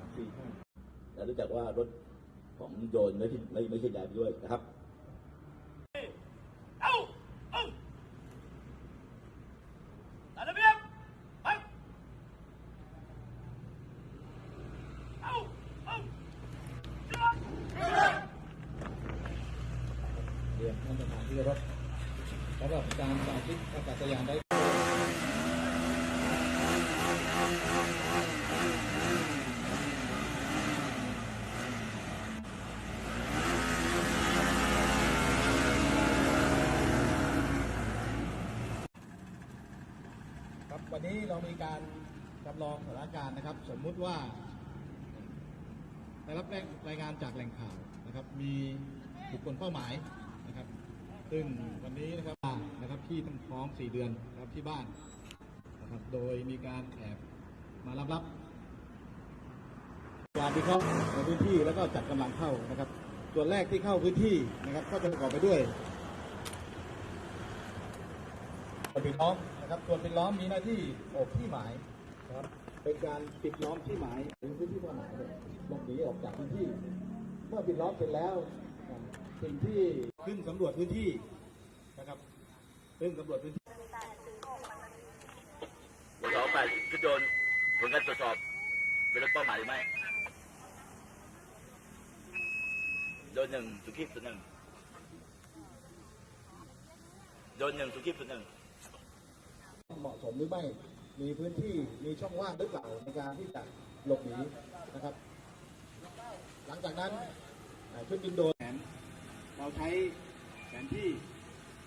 ามสี่ห้าแต่รู้จักว่ารถของโยนไม่ใช่ไม่ไม่ใช่ยายด้วยนะครับเอาเอาตามระเบียบไปเอาเอาเรียนท่านประธานที่รพสำหรับการสาธิตอากาศยานได้ วันนี้เรามีการจำลองสถานการณ์นะครับ สมมุติว่าได้รับแรงรายงานจากแหล่งข่าวนะครับ มีบุคคลเป้าหมายนะครับ ซึ่งวันนี้นะครับนะครับที่ตั้งท้องสี่เดือนนะครับที่บ้านนะครับ โดยมีการแอบมารับรับการที่เข้าในพื้นที่แล้วก็จัดกำลังเข้านะครับ ส่วนแรกที่เข้าพื้นที่นะครับ ก็จะประกอบไปด้วย ปิดล้อมนะครับส่วนปิดล้อมมีหน้าที่โอบที่หมายนะครับเป็นการปิดล้อมที่หมายถึงพื้นที่เป้าหมายเลยหลบหนีออกจากพื้นที่ เมื่อปิดล้อมเสร็จแล้วสิ่งที่ขึ้นสำรวจพื้นที่นะครับขึ้นสำรวจพื้นที่เดี๋ยวเราไปชุดโยนผลการตรวจสอบเป็นรถเป้าหมายหรือไม่โดนหนึ่งสุขีพสุดหนึ่งโดนหนึ่งสุขีพสุดหนึ่ง เหมาะสมหรือไม่ มีพื้นที่มีช่องว่างหรือเปล่าในการที่จะหลบหนีนะครับ หลังจากนั้นอ่าชุดบินโดรนแผนเราใช้แผนที่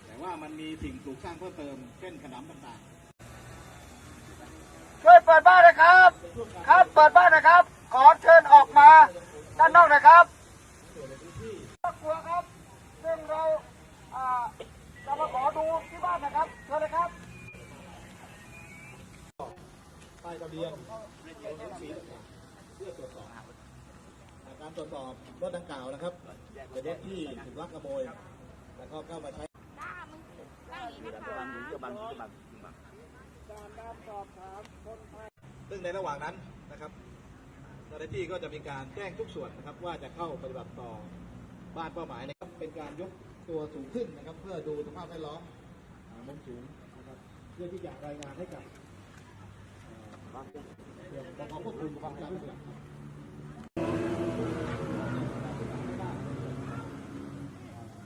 แต่ว่ามันมีสิ่งปลูกสร้างเพิ่มเติมเช่นขนำต่างๆช่วยเปิดบ้านนะครับ ครับเปิดบ้านนะครับ ขอเชิญออกมาด้านนอกนะครับครอบครัวครับซึ่งเราอ่าจะมาขอดูที่บ้านนะครับเชิญเลยครับ ป้ายทะเบียนรถสีต่างๆเพื่อตรวจสอบการตรวจสอบรถดังกล่าวนะครับเป็นรถที่ถูกลักขโมยแล้วก็เข้ามาใช้การหยุดจะบังจะบังจะบังซึ่งในระหว่างนั้นนะครับเจ้าหน้าที่ก็จะมีการแจ้งทุกส่วนนะครับ ว่าจะเข้าปฏิบัติต่อบ้านเป้าหมายนะครับเป็นการยกตัวสูงขึ้นนะครับ เพื่อดูสภาพแวดล้อมมุมสูงนะครับเพื่อที่จะรายงานให้กับเอ่อส่วนปกควบคุ มความจำเป็นหลักครับ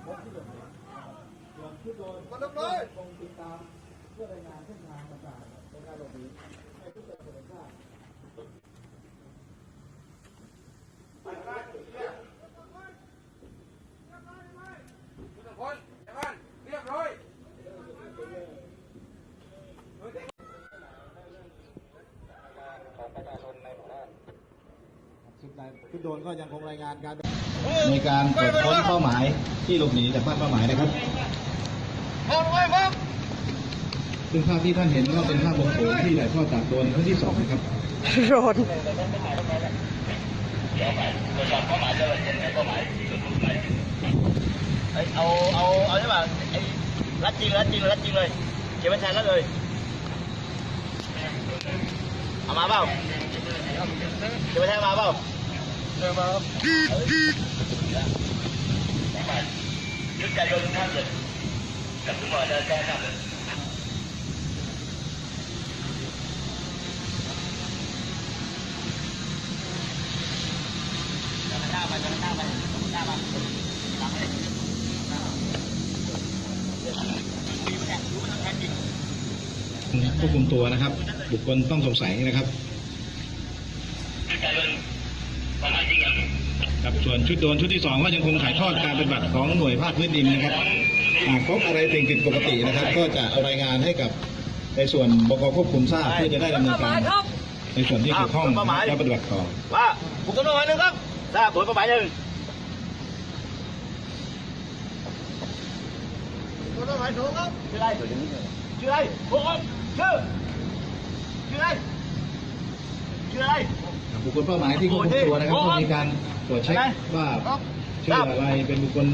รถที่หลบหนีส่วนชุดโดนคงติดตามเพื่อรายงานเส้นทางต่างๆในการหลบหนีให้ทุกคนได้ทราบ สุดท้ายคุณโดนก็ยังคงรายงานการในการตรวจค้นเป้าหมายที่หลบหนีจากบ้านเป้าหมายนะครับซึ่งภาพที่ท่านเห็นก็เป็นภาพวงโถงที่ถ่ายทอดจากโดรนครั้งที่สองนะครับเอ้ยเอาเอาเอาใช่ป่ะไอ้รัดจริงรัดจริงรัดจริงเลยเก็บไว้แทนรัดเลยเอามาเปล่าเก็บไว้แทนมาเปล่า เดินมาครับยึดใจโดนท่านเลยกับทุกคนได้แจ้ครับข้าไปข้าไปข้ามาหลังเลยควบคุมตัวนะครับ บุคคลต้องสงสัยนะครับ ครับส่วนชุดโดรนชุดที่สองก็ยังคงถ่ายทอดการปฏิบัติของหน่วยภาคพื้นดินนะครับหากพบอะไรสิ่งผิดปกตินะครับ ก็จะเอารายงานให้กับในส่วนบกควบคุมทราบเพื่อจะได้ดำเนินการในส่วนที่เกี่ยวข้องและปฏิบัติต่อว่าบุกต้นไม้หนึ่งครับทราบผลเป้าหมายหนึ่งคนละหมายถูกครับชื่ออะไรชื่ออะไรบุกครับชื่อชื่ออะไรชื่ออะไร บุคคลเป้าหมายที่ควบคุมตัวนะครับก็มีการตรวจเช็คว่าชื่ออะไรเป็นบุคคล